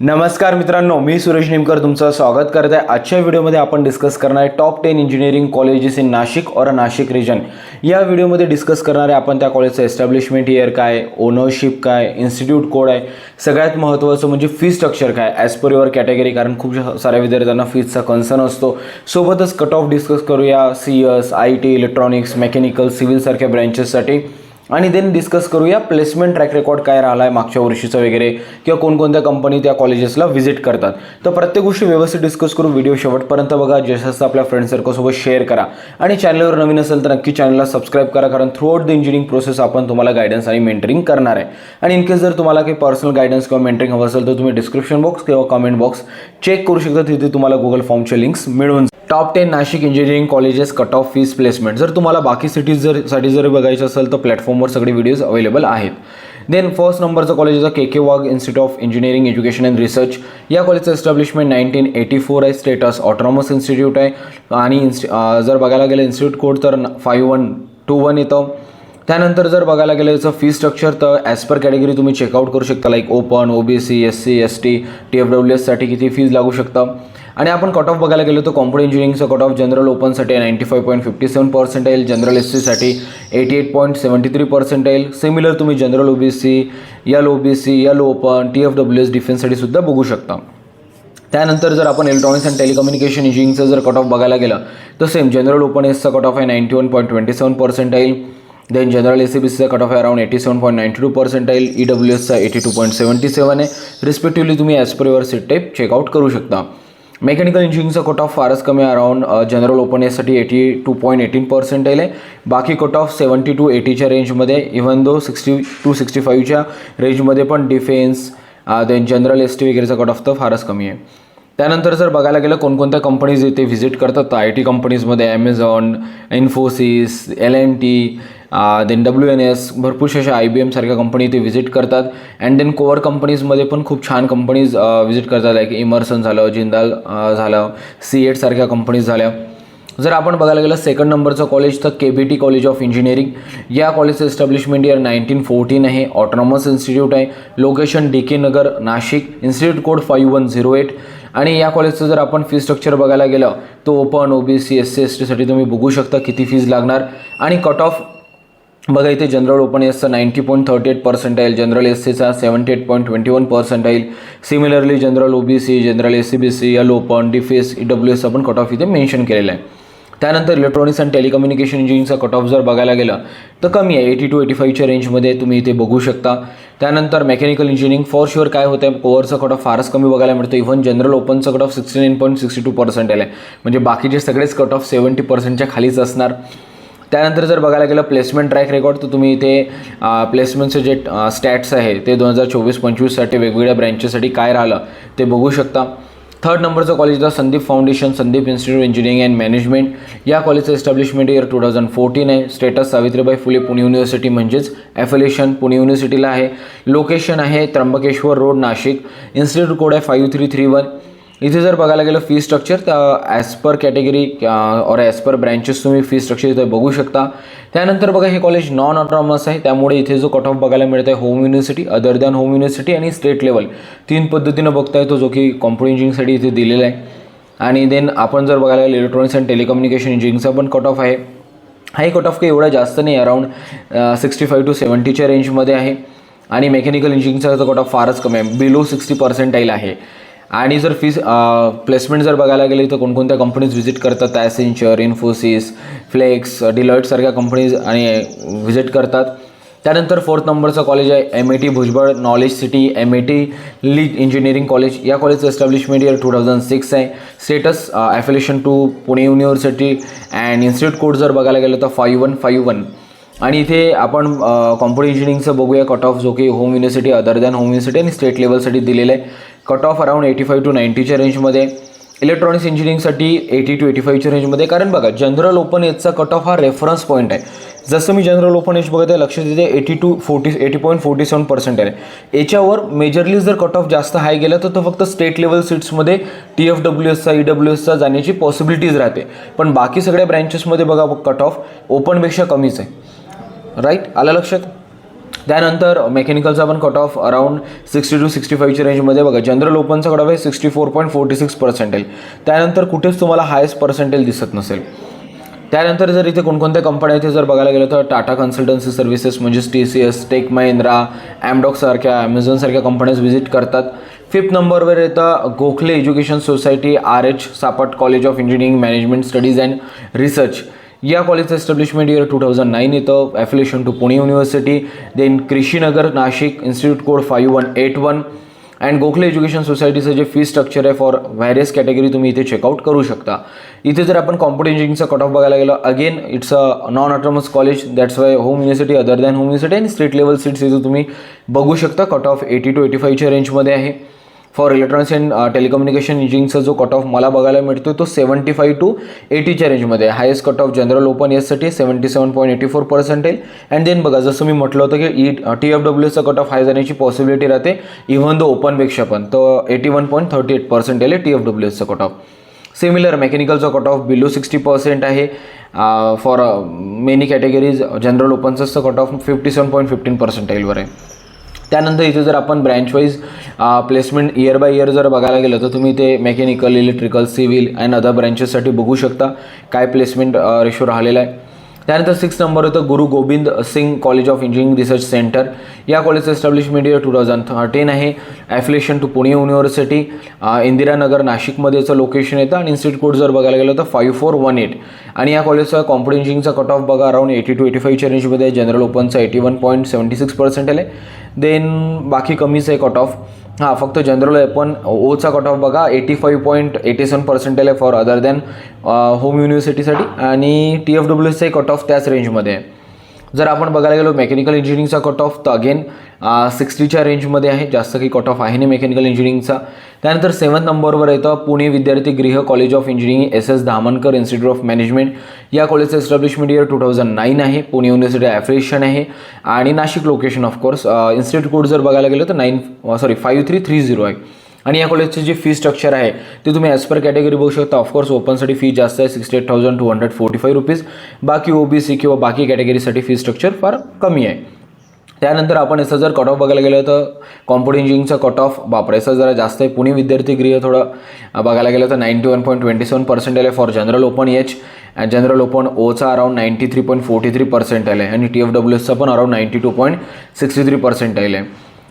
नमस्कार मित्रांनो मी सुरेश निमकर तुमचं स्वागत करत आहे. आजच्या व्हिडिओमध्ये आपण डिस्कस करणार आहे top ten engineering colleges in Nashik और नाशिक रिजन या व्हिडिओमध्ये डिस्कस करणार आहे आपण त्या कॉलेजचं एस्टॅब्लिशमेंट इयर काय ओनरशिप काय इन्स्टिट्यूट कोड आहे. सगळ्यात महत्त्वाचं म्हणजे फी स्ट्रक्चर काय ॲज पर युअर कॅटेगरी कारण खूप साऱ्या विद्यार्थ्यांना फीजचा कन्सर्न असतो. सोबतच कट ऑफ डिस्कस करूया C S I T electronics mechanical सिव्हिलसारख्या ब्रँचेससाठी आणि देन डिस्कस करूया प्लेसमेंट ट्रॅक रेकॉर्ड काय राहिला आहे मागच्या वर्षीचं वगैरे किंवा कोणकोणत्या कंपनी त्या कॉलेजेसला व्हिजिट करतात. तर प्रत्येक गोष्टी व्यवस्थित डिस्कस करू व्हिडिओ शेवटपर्यंत बघा. जसं आपल्या फ्रेंड सर्कलसोबत शेअर करा. आणि चॅनलवर नवीन असेल तर नक्की चॅनलला सबस्क्राईब करा. कारण throughout the engineering process आपण तुम्हाला गायडन्स आणि मेंटरिंग करणार आहे. आणि इनकेस जर तुम्हाला काही पर्सनल गायडन्स किंवा मेंटरिंग हवं असेल तर तुम्ही डिस्क्रिप्शन बॉक्स किंवा कमेंट बॉक्स चेक करू शकता. तिथे तुम्हाला गुगल फॉर्मचे लिंक्स मिळून top ten Nashik engineering colleges cut off fees placement जर तुम्हाला बाकी सिटीज जर साठी जर बघायचं असेल तर प्लॅटफॉर्म प्लॅटफॉर्मवर सगळे व्हिडिओज अवेलेबल आहेत. देन फर्स्ट नंबरचं कॉलेज होतं K K Wagh institute of engineering education and research या कॉलेजचं एस्टॅब्लिशमेंट नाईन्टीन एटी फोर आहे. स्टेटस ऑटोनॉमस इन्स्टिट्यूट आहे. आणि इन्स्टि जर बघायला गेलं इन्स्टिट्यूट कोड तर फाईव्ह वन टू वन येतं. त्यानंतर जर बघायला गेलं याचं फी स्ट्रक्चर तर ॲज पर कॅटेगरी तुम्ही चेकआउट करू शकता. Like open O B C S C S T T F W एससाठी किती फीज लागू शकतं. आणि आपण कट ऑफ बघायला गेलो तर कॉम्प्युटर इंजिनिअरिंगचं cut off general ओपनसाठी ninety five point fifty seven percentile general S सीसाठी eighty eight point seventy three percentile similar तुम्ही general O B C L O B C L open T F W S डिफेन्ससाठी सुद्धा बघू शकता. त्यानंतर जर आपण electronics and telecommunication इंजिनिअरिंगचं जर cut off बघायला गेलं तर सेम जनरल ओपन एसचा कट ऑफ आहे ninety one point twenty seven percentile then general S C B सीचा कट ऑफ आहे around eighty seven point ninety two percent येईल E W एसचा eighty two point seventy seven आहे. Respectively तुम्ही as per your seat type check out करू शकता. Mechanical इंजिनिअरिंगचा cut off फारच कमी around around general open एससाठी eighty two point eighteen percent आहे. बाकी कट ऑफ सेवन्टी टू एटीच्या रेंजमध्ये even though sixty two sixty फाईव्हच्या रेंजमध्ये पण defence then general S T वगैरेचा कट ऑफ तर फारच कमी आहे. त्यानंतर जर बघायला गेलं कोणकोणत्या कंपनीज इथे व्हिजिट करतात? तर आय टी कंपनीजमध्ये Amazon Infosys L N T then W N S भरपूरशा अशा आय बी एमसारख्या कंपनी इथे व्हिजिट करतात. अँड देन कोअर कंपनीजमध्ये पण खूप छान कंपनीज व्हिजिट करतात. लाईक इमर्सन झालं जिंदाल झालं सी एटसारख्या कंपनीज झाल्या. जर आपण बघायला गेलं सेकंड नंबरचं कॉलेज तर K B T college of engineering या कॉलेजचं एस्टॅब्लिशमेंट इयर नाईन्टीन फोर्टीन आहे. ऑटोनॉमस इन्स्टिट्यूट आहे. Location D K Nagar Nashik institute code five one zero eight आणि या कॉलेजचं जर आपण फी स्ट्रक्चर बघायला गेलं तर open O B C S C S टीसाठी तुम्ही बघू शकता किती फीज लागणार. आणि कट ऑफ बघा इथे general open एसचा ninety point thirty eight percent आहे जनरल एस सीचा seventy eight point twenty one percent आहे similarly general O B C general S C B C L open defence E W S आपण cut off इथे mention केलेलं आहे. त्यानंतर electronics and telecommunication इंजिनिअरिंगचा cut off जर बघायला गेलं तर कमी आहे एटी टू एटी फाईव्हच्या रेंजमध्ये तुम्ही इथे बघू शकता. त्यानंतर मेकॅनिकल इंजिनिअरिंग फॉर शुअर काय होतं आहे कोअरचं कट ऑफ फारच कमी बघायला मिळतं. इव्हन जनरल ओपनचं cut off sixty nine point sixty two percent आहे. म्हणजे बाकीचे सगळेच कट ऑफ सेवन्टी पर्सेंटच्या खालीच असणार. त्यानंतर जर बघायला गेलं प्लेसमेंट ट्रॅक रेकॉर्ड तर तुम्ही इथे प्लेसमेंटचे जे स्टॅट्स आहे ते दोन हजार चोवीस पंचवीससाठी वेगवेगळ्या ब्रँचेससाठी काय राहिलं ते बघू शकता. थर्ड नंबरचं कॉलेज होतं Sandeep foundation Sandeep institute engineering and management या कॉलेजचं establishment year two thousand fourteen आहे. स्टेटस सावित्रीबाई फुले पुणे युनिव्हर्सिटी म्हणजेच ॲफिलिएशन पुणे युनिव्हर्सिटीला आहे. लोकेशन आहे Trimbakeshwar road Nashik. Institute code आहे फाईव्ह थ्री थ्री वन इथे जर बघायला गेलं फी स्ट्रक्चर तर ॲज पर कॅटेगरी और ॲज पर ब्रँचेस तुम्ही फी स्ट्रक्चर इथे बघू शकता. त्यानंतर बघा हे कॉलेज नॉन ऑटोनॉमस आहे. त्यामुळे इथे जो कट ऑफ बघायला मिळत आहे home university other than home university आणि स्टेट लेवल तीन पद्धतीनं बघता येतो जो की कॉम्प्युटर इंजिनिअरिंगसाठी इथे दिलेला आहे. आणि देन आपण जर बघायला गेलं इलेक्ट्रॉनिक्स अँड टेलिकम्युनिकेशन इंजिनिअरिंगचा पण कट ऑफ आहे. हाही कट ऑफ काही एवढा जास्त नाही अराउंड सिक्स्टी फाईव्ह टू सेवन्टीच्या रेंजमध्ये आहे. आणि मेकॅनिकल इंजिनिअरिंगचा कट ऑफ फारच कमी आहे. बिलो सिक्स्टी पर्सेंटाईल आहे. आणि जर फीज प्लेसमेंट जर बघायला गेली तर कोणकोणत्या कंपनीज व्हिजिट करतात? ॲसेंचर इन्फोसिस फ्लेक्स डिलॉईटसारख्या कंपनीज आणि व्हिजिट करतात. त्यानंतर फोर्थ नंबरचं कॉलेज आहे M A T Bhujbal knowledge city M A T league engineering college या कॉलेजचं establishment year two thousand six आहे. Status affiliation to Pune university and institute code जर बघायला गेलं तर फाईव्ह वन फाईव्ह वन आणि इथे आपण कॉम्प्युटर इंजिनिअरिंगचं बघूया. कट ऑफ जो की home university other than home university आणि स्टेट लेवलसाठी दिलेलं आहे cut off around eighty five to नाईन्टीच्या रेंजमध्ये इलेक्ट्रॉनिक्स इंजिनिअरिंगसाठी एटी टू एटी फाईव्हच्या रेंजमध्ये कारण बघा जनरल ओपन एजचा कट ऑफ हा रेफरन्स पॉईंट आहे. जसं मी जनरल ओपन एज बघत आहे लक्षात येते eighty two forty eight point forty seven percent आहे. याच्यावर मेजरली जर कट ऑफ जास्त हाय गेला तर तो फक्त स्टेट लेवल सीट्समध्ये टी एफ डब्ल्यू एसचा ई डब्ल्यू एसचा जाण्याची पॉसिबिलिटीज राहते. पण बाकी सगळ्या ब्रँचेसमध्ये बघा कट ऑफ ओपनपेक्षा कमीच आहे. राईट आलं लक्षात? त्यानंतर मेकॅनिकलचा पण cut off around sixty two sixty फाईव्हच्या रेंजमध्ये बघा जनरल ओपनचा कट ऑफ आहे sixty four point forty six percentile त्यानंतर कुठेच तुम्हाला हायस्ट पर्सेंटेल दिसत नसेल. त्यानंतर जर इथे कोणकोणत्या कंपन्या इथे जर बघायला गेलं तर टाटा कन्सल्टन्सी सर्व्हिसेस म्हणजेच T C S Tech Mahindra ॲमडॉकसारख्या ॲमेझॉनसारख्या कंपन्याज व्हिजिट करतात. फिफ्थ नंबरवर येतं Gokhale education society R H Sapat college of engineering management studies and research या कॉलेजचं establishment year two thousand nine येतं. Affiliation to Pune university then Krushinagar Nashik institute code five one eight one and Gokhale education सोसायटीचं जे fee structure आहे for various category तुम्ही इथे checkout करू शकता. इथे जर आपण कॉम्प्युटर इंजिनिअरिंगचा कट ऑफ बघायला गेलो again it's a non autonomous college that's why home university other than home university आणि स्टेट लेवल सीट्स इथे तुम्ही बघू शकता. Cut off eighty two eighty फाईव्हच्या रेंजमध्ये आहे. फॉर इलेक्ट्रॉनिक्स अँड टेलिकम्युनिकेशन इंजिनिअरिंगचा जो कट ऑफ मला बघायला मिळतो तो सेवन्टी फाईव्ह टू एटीच्या रेंजमध्ये highest cut off general open एससाठी seventy seven point eighty four percentile and then बघा जसं मी म्हटलं होतं की ई टी एफ डब्ल्यूचा कट ऑफ हाय जाण्याची पॉसिबिलिटी राहते इव्हन द ओपनपेक्षा पण. तर eighty one point thirty eight percent आहे टी एफ डब्ल्यू एसचा cut off similar मेकॅनिकलचा cut off below sixty percent आहे. फॉर मेनी कॅटेगरीज जनरल ओपनचं cut off fifty seven point fifteen पर्सेंटाईलवर आहे. त्यानंतर इथे जर आपण branchwise placement year by year जर बघायला गेलं तर तुम्ही ते mechanical electrical civil and other ब्रँचेससाठी बघू शकता. काय प्लेसमेंट रेशो राहिलेला आहे. त्यानंतर सिक्स नंबर होतं Guru Gobind Singh college of engineering research centre या कॉलेजचं establishment year two thousand thirteen आहे. Affiliation to Pune university Indiranagar नाशिकमध्येचं location येतं आणि इन्स्टिट्यूट कोड जर बघायला गेलं तर फाईव्ह फोर वन एट आणि या कॉलेजचा कॉम्प्युटर इंजिनिअरिंगचा कट ऑफ बघा अराउंड एटी टू एटी फाईव्हच्या रेंजमध्ये general ओपनचा eighty one point seventy six percent आहे देन बाकी कमीच आहे कट ऑफ हां फक्त जनरल आहे पण ओचा कट ऑफ बघा eighty five point eighty seven percentile आहे फॉर अदर दॅन होम युनिव्हर्सिटीसाठी आणि टी एफ डब्ल्यू एसचाही कट ऑफ त्याच रेंजमध्ये आहे. जर आपण बघायला गेलो मेकॅनिकल इंजिनिअरिंगचा कट ऑफ तर अगेन सिक्स्टीच्या रेंजमध्ये आहे. जास्त काही कट ऑफ आहे नाही मेकॅनिकल इंजिनिअरिंगचा त्यानंतर सेवन नंबरवर येतं Pune Vidyarthi Griha college of engineering S S Dhamankar institute of management या कॉलेजचं establishment year two thousand nine आहे. पुणे युनिव्हर्सिटी ॲफिलिएशन आहे. आणि Nashik location of course institute code जर बघायला गेलं तर nine sorry five three three zero आहे. आणि या कॉलेजची जी फी स्ट्रक्चर आहे ते तुम्ही ॲज पर कॅटेगरी बघू शकता. ऑफकोर्स ओपनसाठी फी जास्त आहे sixty eight thousand two hundred forty five rupees बाकी ओ बी सी किंवा बाकी कॅटेगरीसाठी फी स्ट्रक्चर फार कमी आहे. त्यानंतर आपण याचं जर कट ऑफ बघायला गेलं तर कॉम्प्युटर इंजिनिअरिंगचा कट ऑफ बापरे याचा जरा जास्त आहे. पुणे विद्यार्थी गृह थोडं बघायला गेलं तर ninety one point twenty seven percentile आहे for general open H general open Ocha around ninety three point forty three percentile आहे आणि टी एफ डब्ल्यू एसचा पण around ninety two point sixty three percentile आहे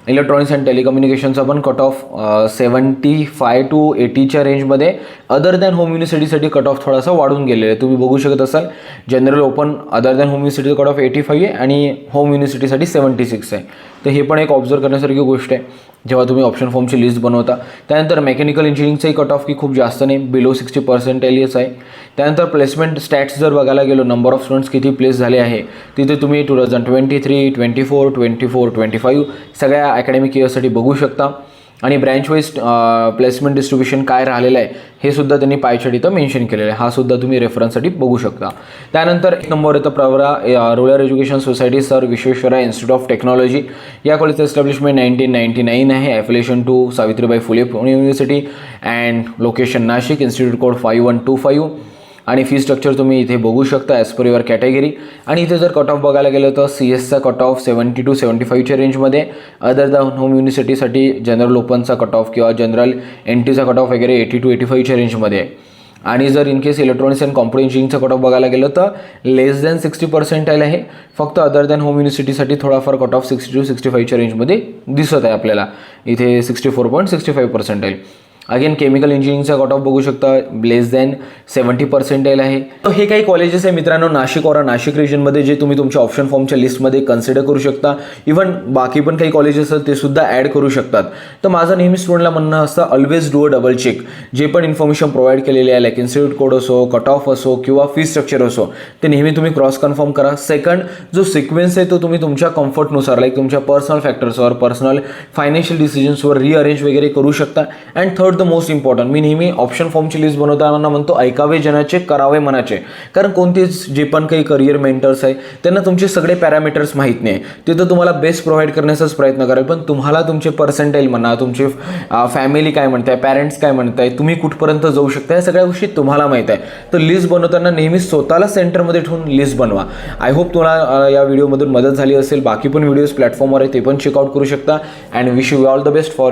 इलेक्ट्रॉनिक्स अँड टेलिकम्युनिकेशनचा पण cut off seventy five to एटीच्या रेंजमध्ये other than home युनिव्हर्सिटीसाठी cut off थोडासा वाढून गेलेला आहे. तुम्ही बघू शकत असाल general open other than home युनिव्हर्सिटीचा cut off eighty five आहे आणि होम युनिव्हर्सिटीसाठी सेवन्टी सिक्स आहे. तर हे पण एक ऑब्झर्व करण्यासारखी गोष्ट आहे. जेव्हा तुम्ही ऑप्शन फॉर्मची लिस्ट बनवता त्यानंतर मेकॅनिकल इंजिनिअरिंगचाही कट ऑफ की खूप जास्त नाही बिलो सिक्स्टी पर्सेंटेलियस आहे. त्यानंतर प्लेसमेंट स्टॅट्स जर बघायला गेलो नंबर ऑफ स्टुडंट्स किती प्लेस झाले आहे तिथे तुम्ही two thousand twenty three twenty four twenty four twenty five सगळ्या अकॅडमिक इयरसाठी बघू शकता. आणि ब्रँच वाईज प्लेसमेंट डिस्ट्रीब्युशन काय राहिलेलं आहे हे सुद्धा त्यांनी पायछट इथं मेन्शन केलेलं आहे. हा सुद्धा तुम्ही रेफरन्ससाठी बघू शकता. त्यानंतर एक नंबर येतं Pravara rural education society sir Visvesvara institute of technology या कॉलेजचं एस्टॅब्लिशमेंट नाईन्टीन नाईन्टी नाईन आहे. Affiliation to Savitribai Phule Pune university and location Nashik institute code five one two five आणि फी स्ट्रक्चर तुम्ही इथे बघू शकता as per your category आणि इथे जर कट ऑफ बघायला गेलं तर C एसचा cut off seventy two seventy फाईव्हच्या रेंजमध्ये अदर द होम युनिव्हर्सिटीसाठी जनरल ओपनचा कट ऑफ किंवा जनरल एन टीचा कट ऑफ वगैरे एटी टू एटी फाईव्हच्या रेंजमध्ये आहे आणि जर in case electronics and computer इंजिनिअरिंगचा cut off बघायला गेलं तर लेस दॅन सिक्स्टी पर्सेंटाईल आहे. फक्त अदर दॅन होम युनिव्हर्सिटीसाठी थोडाफार cut off sixty two sixty फाईव्हच्या रेंजमध्ये दिसत आहे आपल्याला. इथे sixty four point sixty five percentile again chemical इंजिनिअरिंगचा cut off बघू शकता लेस दॅन सेवन्टी पर्सेंटेल आहे. तर हे काही कॉलेजेस आहे मित्रांनो नाशिक और नाशिक रिजनमध्ये जे तुम्ही तुमच्या ऑप्शन फॉर्मच्या लिस्टमध्ये कन्सिडर करू शकता. इव्हन बाकी पण काही कॉलेजेस आहेत ते सुद्धा ॲड करू शकतात. तर माझं नेहमी स्टुडंटला म्हणणं असतं always do a double check जे पण इन्फॉर्मेशन प्रोव्हाइड केलेले आहे लाईक इन्स्टिट्यूट कोड असो कट ऑफ असो किंवा फी स्ट्रक्चर असो ते नेहमी तुम्ही क्रॉस कन्फर्म करा. सेकंड जो सिक्वेन्स आहे तो तुम्ही तुमच्या कम्फर्टनुसार लाईक तुमच्या पर्सनल फॅक्टर्सवर पर्सनल फायनान्शियल डिसिजन्सवर रिअरेंज वगैरे करू शकता. And third not the most important मी नेहमी ऑप्शन फॉर्मची लिस्ट बनवताना म्हणतो ऐकावे जनाचे करावे मनाचे. कारण कोणतेच जे पण काही करिअर मेंटर्स आहे त्यांना तुमचे सगळे पॅरामीटर्स माहीत नाही. ते तर तुम्हाला बेस्ट प्रोव्हाइड करण्याचाच प्रयत्न करेल पण तुम्हाला तुमचे पर्सेंटाईल म्हणा तुमचे फॅमिली काय म्हणताय पॅरेंट्स काय म्हणताय तुम्ही कुठपर्यंत जाऊ शकता या सगळ्या गोष्टी तुम्हाला माहीत आहे. तर लिस्ट बनवताना नेहमी स्वतःला सेंटरमध्ये ठेवून लिस्ट बनवा. आय होप तुम्हाला या व्हिडिओमधून मदत झाली असेल. बाकी पण व्हिडिओज प्लॅटफॉर्मवर आहे ते पण चेकआउट करू शकता. And wish you all the best for